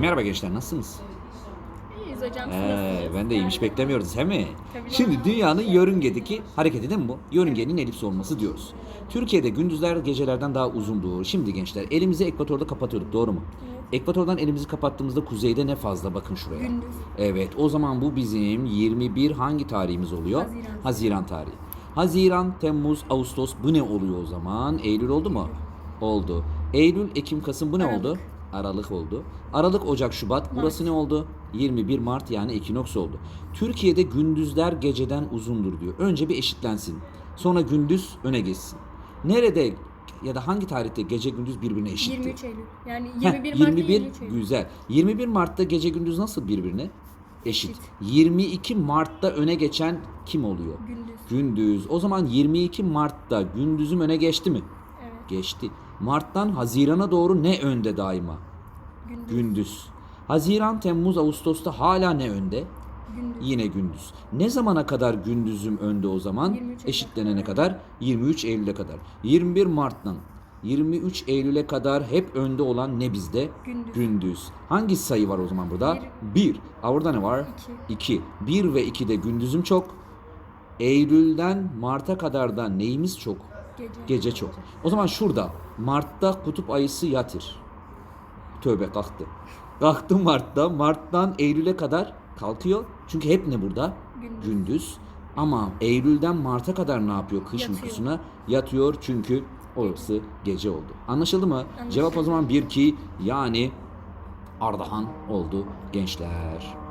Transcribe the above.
Merhaba gençler nasılsınız? İyiyiz hocam. siz Ee, nasılsınız? ben de iyiymiş beklemiyoruz değil mi? Tabii. Şimdi dünyanın yörüngedeki hareketi değil mi bu? Yörüngenin elips olması diyoruz. Türkiye'de gündüzler gecelerden daha uzundur. Şimdi gençler elimizi ekvatorda kapatıyorduk doğru mu? Ekvatordan elimizi kapattığımızda kuzeyde ne fazla bakın şuraya. Gündüz. Evet o zaman bu bizim 21 hangi tarihimiz oluyor? Haziran. Haziran tarihi. Haziran, Temmuz, Ağustos bu ne oluyor o zaman? Eylül oldu mu? Oldu. Eylül, Ekim, Kasım bu ne oldu? Aralık oldu. Aralık, Ocak, Şubat. Burası ne oldu? 21 Mart yani ekinoks oldu. Türkiye'de gündüzler geceden uzundur diyor. Önce bir eşitlensin. Sonra gündüz öne geçsin. Nerede ya da hangi tarihte gece gündüz birbirine eşitti? 23 Eylül. Yani Heh, 21 Mart'ta 21 23 Eylül. güzel. 21 Mart'ta gece gündüz nasıl birbirine? Eşit. Eşit. 22 Mart'ta öne geçen kim oluyor? Gündüz. Gündüz. O zaman 22 Mart'ta gündüzüm öne geçti mi? Geçti. Mart'tan Haziran'a doğru ne önde daima? Gündüz. Gündüz. Haziran, Temmuz, Ağustos'ta hala ne önde? Gündüz. Yine gündüz. Ne zamana kadar gündüzüm önde o zaman? 23 Eylül. Eşitlenene kadar 23 Eylül'e kadar. 21 Mart'tan 23 Eylül'e kadar hep önde olan ne bizde? Gündüz. Gündüz. Hangi sayı var o zaman burada? 1. Aa, Burada ne var? 2. 1 ve 2'de gündüzüm çok. Eylül'den Mart'a kadar da neyimiz çok? Gece. Gece çok. O zaman şurada Mart'ta kutup ayısı yatır. Tövbe kalktı. Kalktı Mart'ta. Mart'tan Eylül'e kadar kalkıyor. Çünkü hep ne burada? Gündüz. Gündüz. Ama Eylül'den Mart'a kadar ne yapıyor kış Yatıyor. uykusuna? Yatıyor çünkü orası gece oldu. Anlaşıldı mı? Anlaşıldı. Cevap o zaman 1 ki yani Ardahan oldu gençler.